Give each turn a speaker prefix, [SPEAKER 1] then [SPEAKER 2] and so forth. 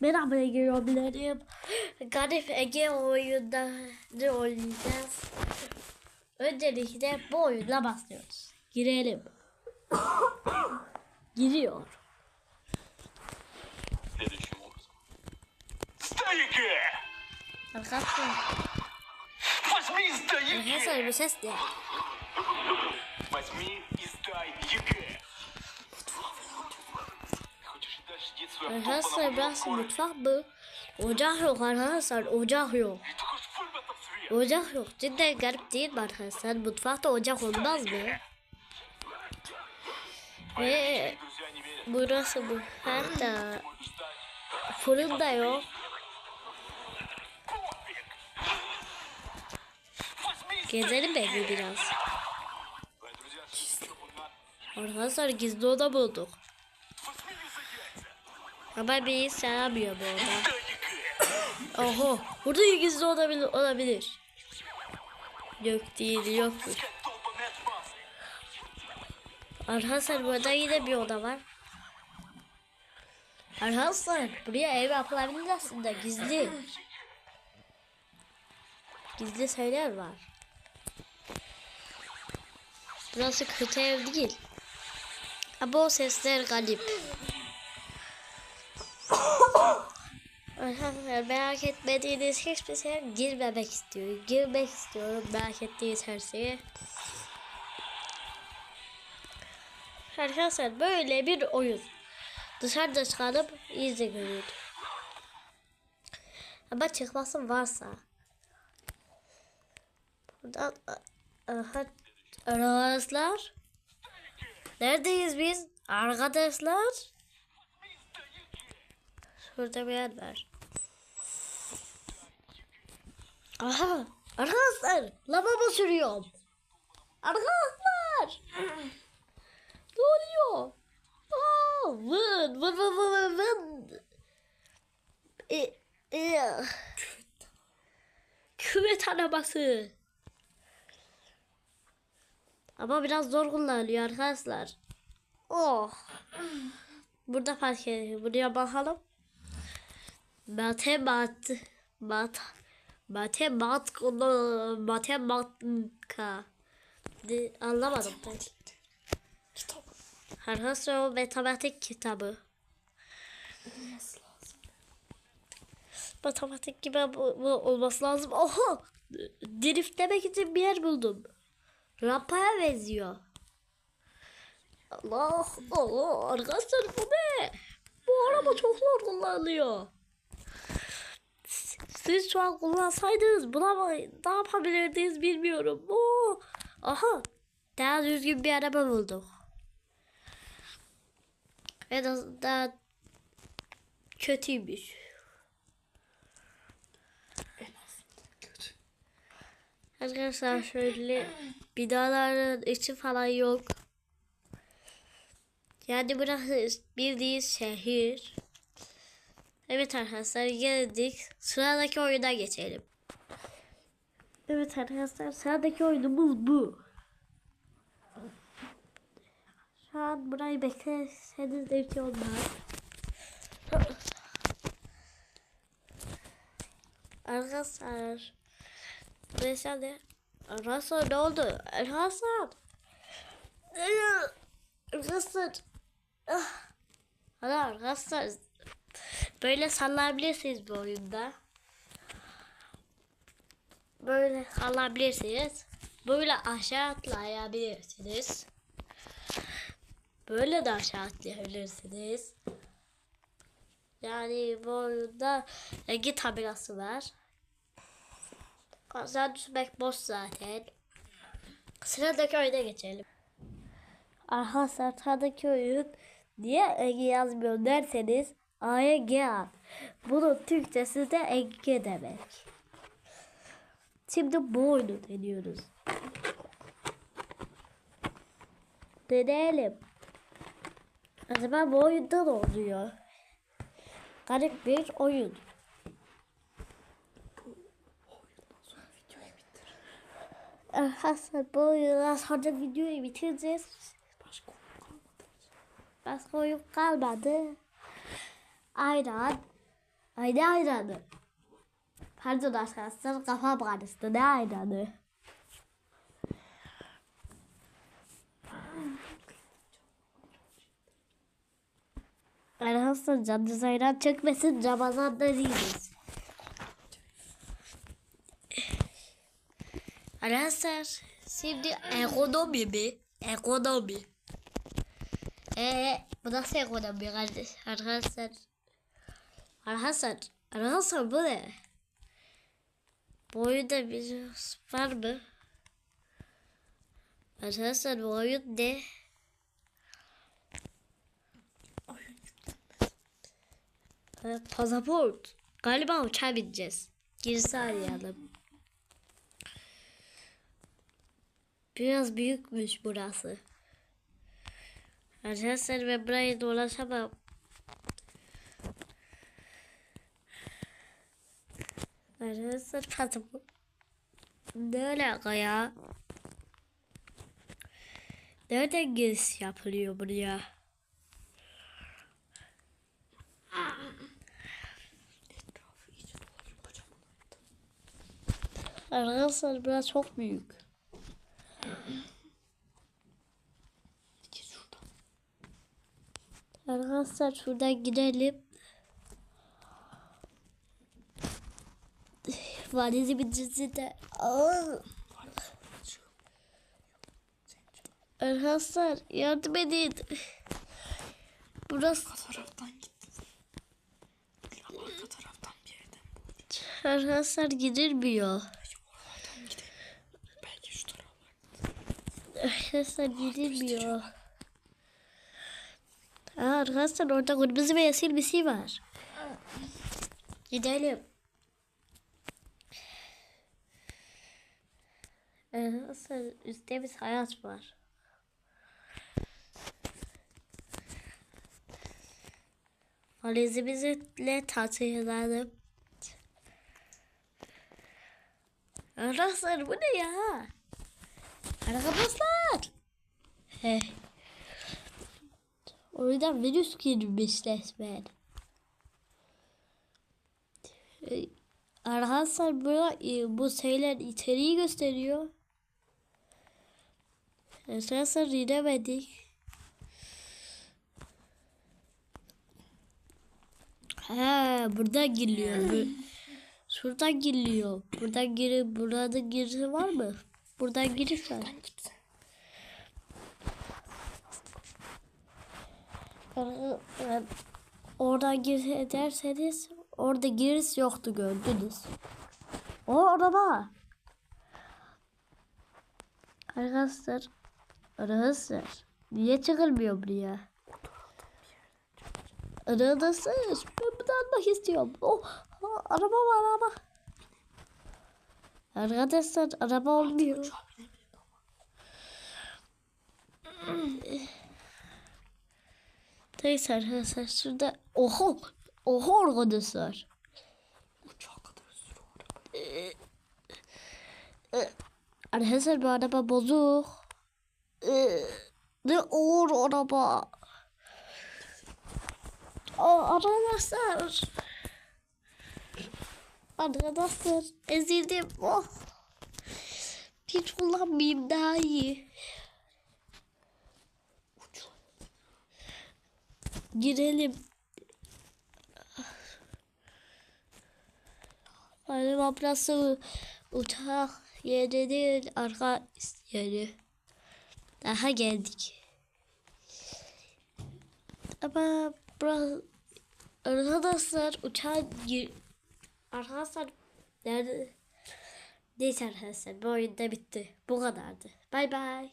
[SPEAKER 1] Merhaba Ege Roblerim. Garip Ege oyunları oynayacağız. Öncelikle bu oyuna başlıyoruz. Girelim. Giriyor.
[SPEAKER 2] Stayke!
[SPEAKER 1] Arkadaşlar.
[SPEAKER 2] Was mi stayke?
[SPEAKER 1] Arkadaşlar bir ses Arkadaşlar burası mutfak bu. Ocak yok arkadaşlar ocak yok. Ocak yok cidden garip değil mi arkadaşlar? Mutfakta ocak olmaz mı? Ve burası bu. Hatta fırın da yok. Gezelim belki biraz. Arkadaşlar gizli oda bulduk. Ama beni sevmiyor bu
[SPEAKER 2] adam.
[SPEAKER 1] Oho. Burada gizli olabilir. olabilir. Yok değil
[SPEAKER 2] yoktur.
[SPEAKER 1] Arkadaşlar burada yine bir oda var. Arkadaşlar buraya ev yapılabilir aslında gizli. Gizli şeyler var. Burası kötü ev değil. Ama o sesler galip. Arkadaşlar merak etmediğiniz hiçbir şey girmemek istiyor. Girmek istiyorum merak ettiğiniz her şeye. Arkadaşlar böyle bir oyun. Dışarıda çıkarıp iyice görüyordu. Ama çıkması varsa. Buradan aha, arkadaşlar. Neredeyiz biz? Arkadaşlar. Şurada bir yer var. Aha! Arkadaşlar! Lavabo sürüyorum. Arkadaşlar! Ne oluyor? Aa, vın vın vın vın vın. E, e. Küvet arabası. Ama biraz zor kullanılıyor arkadaşlar. Oh. Burada park edelim. Buraya bakalım. Matemat. Mat. Matemat. Matematika. De- Anlamadım. ben. Arkadaşlar o matematik kitabı. Matematik gibi bu, bu olması lazım. Oho! Driftlemek için bir yer buldum. Rampaya benziyor. Allah Allah arkadaşlar bu ne? Bu araba çok zor kullanılıyor. Siz şu an kullansaydınız buna ne yapabilirdiniz bilmiyorum. Oo. Aha daha düzgün bir araba bulduk. En azından kötüymüş. Arkadaşlar şöyle binaların içi falan yok. Yani burası bildiğin şehir. Evet arkadaşlar geldik. Sıradaki oyuna geçelim. Evet arkadaşlar sıradaki oyunumuz bu. Şu an burayı beklerseniz de ki olmaz. Arkadaşlar. Neyse de. Arkadaşlar ne oldu? Arkadaşlar. Arkadaşlar. Ah. Arkadaşlar. Böyle sallayabilirsiniz bu oyunda. Böyle sallayabilirsiniz. Böyle aşağı atlayabilirsiniz. Böyle de aşağı atlayabilirsiniz. Yani bu oyunda rengi tabelası var. Kazan düşmek boş zaten. Sıradaki oyuna geçelim. Arkadaşlar sıradaki oyun niye Ege yazmıyor derseniz A'ya G at. Bunun Türkçesi de Ege demek. Şimdi bu oyunu deniyoruz. Deneyelim. Acaba bu oyunda ne oluyor? Garip bir oyun. Arkadaşlar bu oyundan sonra videoyu bitireceğiz. Başka oyun kalmadı. Aynen. Ay ne hayranı? Pardon arkadaşlar kafam karıştı. Ne hayranı? Arkadaşlar canınız hayran çekmesin. Ramazan'da değiliz. Arkadaşlar şimdi ekonomi mi? Ekonomi. Eee bu nasıl ekonomi? Arkadaşlar. Arkadaşlar. Arkadaşlar bu ne? Bu oyunda bir var mı? Arkadaşlar bu oyun ne? Ee, Pasaport. Galiba uçağa bineceğiz. Girişi arayalım. Biraz büyükmüş burası. Arkadaşlar ben buraya dolaşamam. Arkadaşlar pasaport. Ne alaka ya? Nereden giriş yapılıyor buraya? Arkadaşlar biraz çok büyük. Arkadaşlar şuradan gidelim. Valizimin cinsi de. Aa! Arkadaşlar yardım edin. Burası
[SPEAKER 3] taraftan git. Ya arka taraftan bir yerden bulacağım.
[SPEAKER 1] arkadaşlar gidilmiyor.
[SPEAKER 3] Belki şu taraflar.
[SPEAKER 1] Arkadaşlar gidilmiyor. Aa, arkadaşlar orada kırmızı ve yeşil bir şey var. Gidelim. Arkadaşlar üstte bir hayat var. Valizimizle taşıyalım. Arkadaşlar bu ne ya? Arkadaşlar. He. Oradan virüs girmiş resmen. Ee, Arkadaşlar bu, bu şeyler içeriği gösteriyor. Arkadaşlar gidemedik. He, buradan giriliyor. Şuradan giriliyor. Buradan giri, burada girişi var mı? Buradan giriş var. Oradan giriş ederseniz orada giriş yoktu gördünüz. O araba. Arkadaşlar. Arkadaşlar. Niye çıkılmıyor buraya? Arkadaşlar. Ben bunu almak istiyorum. Oh, oh, araba var araba. Arkadaşlar araba olmuyor. Neyse arkadaşlar şurada. Oho. Oho arkadaşlar.
[SPEAKER 3] Uçağa kadar sürü araba.
[SPEAKER 1] Arkadaşlar bu araba bozuk. Ee, Ne ağır araba. Aa, arkadaşlar. Arkadaşlar ezildim. Oh. Hiç kullanmayayım daha iyi. Girelim. Galiba burası uçak yeri değil arka yeri. Daha geldik. Ama burası arkadaşlar uçağa gir arkadaşlar nerede? Neyse arkadaşlar bu oyunda bitti. Bu kadardı. Bay bay.